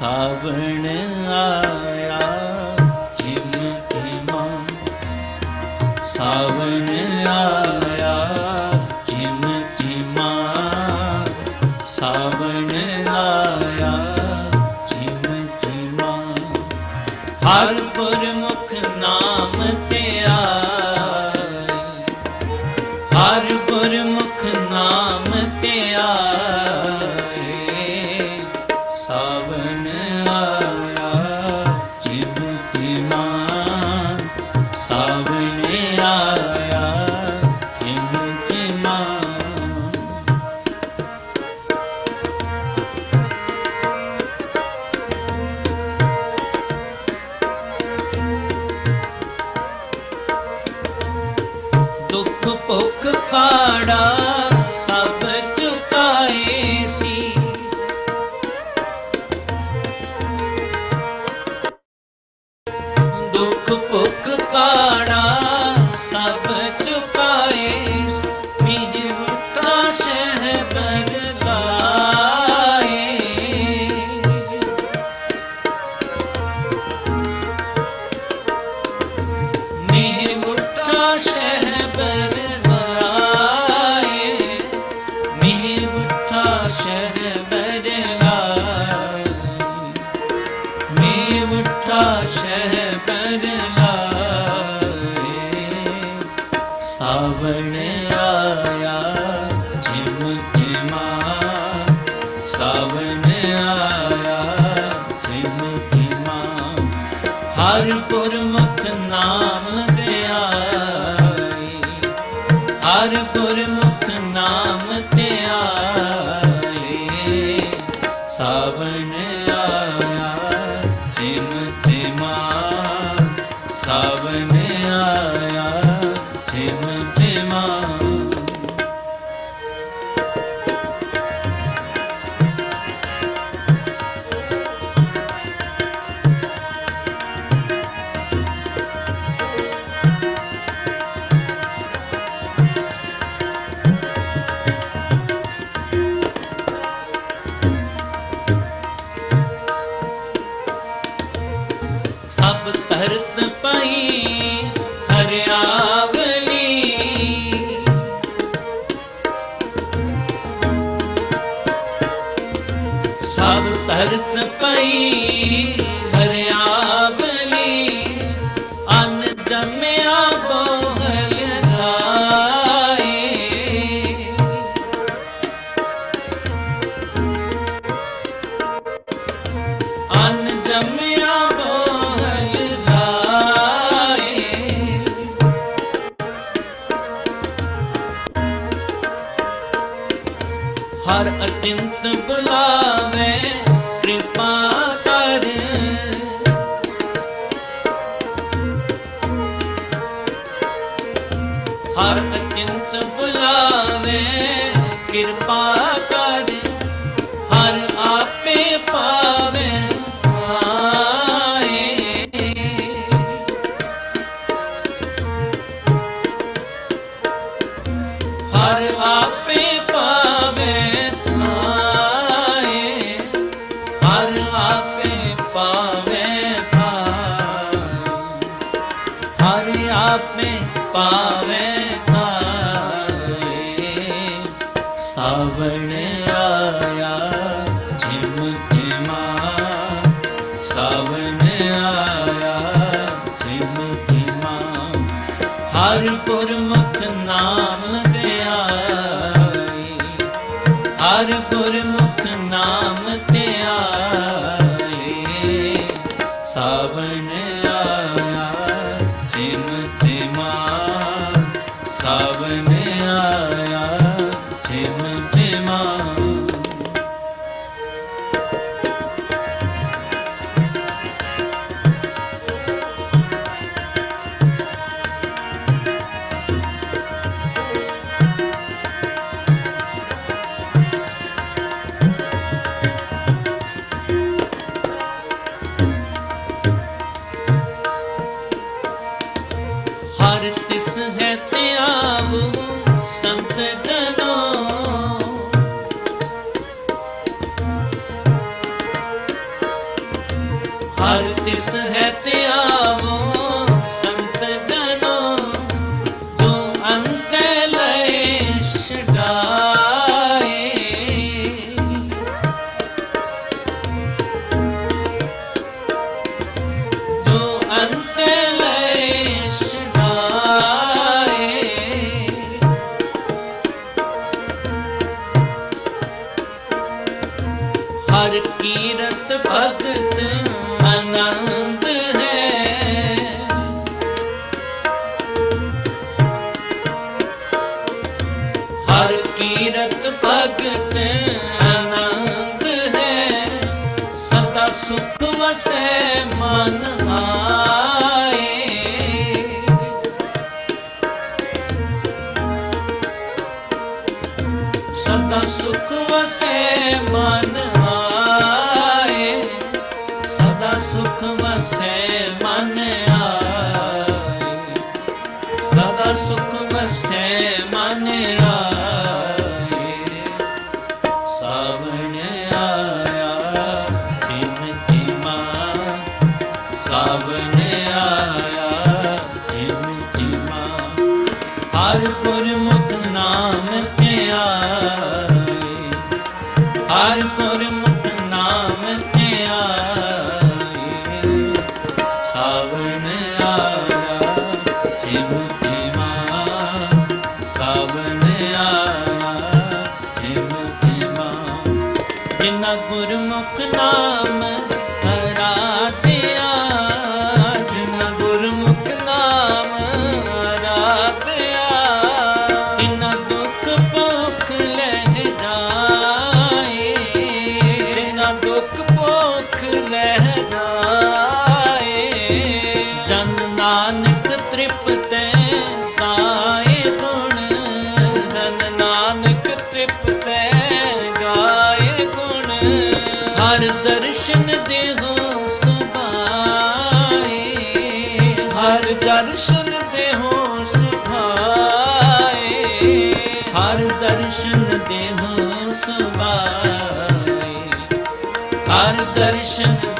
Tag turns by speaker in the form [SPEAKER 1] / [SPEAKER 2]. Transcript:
[SPEAKER 1] ਸਾਵਣ ਆਇਆ ਜਿਮ ਜਿਮਾ ਸਾਵਣ ਆਇਆ ਜਿਮ ਜਿਮਾ ਸਾਵਣ ਆਇਆ ਜਿਮ ਜਿਮਾ ਹਰ ਗੁਰਮੁਖ ਸਾਵਣ Allah ਹਰ ਗੁਰਮੁਖ ਨਾਮ ਧਿਆਈ ਹਰ ਗੁਰਮੁਖ ਨਾਮ ਧਿਆਈ ਸਾਵਣ ਆਇਆ ਜਿਮ ਜਿਮਾ ਸਾਵਣ ਆਇਆ। ਸਭ ਧਰਤ ਪਈ ਹਰਿਆਵਲੀ ਸਭ ਧਰਤ ਪਈ ਹਰਿਆਵਲੀ ਅਨ ਜਮਿਆ ਬੋ ਹਰ ਅਚਿੰਤ ਬੁਲਾਵੇ ਆਪੇ ਪਾਵੇ ਥਾਏ ਸਾਵਣ ਆਇਆ, ਜਿਮ ਜਿਮਾ। ਸਾਵਣ ਆਇਆ, ਜਿਮ ਜਿਮਾ। ਹਰ ਗੁਰਮੁਖ ਨਾਮ ਧਿਆਈ ਹਰ ਗੁਰਮੁਖ ਸਾਵਣ ਸੰਤ ਜਨੋ। ਹਰ ਤਿਸ ਹੈ ਤੇ ਆਵੂ ਕੀਰਤ ਭਗਤ ਆਨੰਦ ਹੈ। ਹਰ ਕੀਰਤ ਭਗਤ ਆਨੰਦ ਹੈ। ਸਦਾ ਸੁਖ ਵਸੈ ਮਨ ਆਏ ਮਨ ਵਸੈ ਮਨ ਜਿਨ ਗੁਰਮੁਖ ਨਾਮ darshan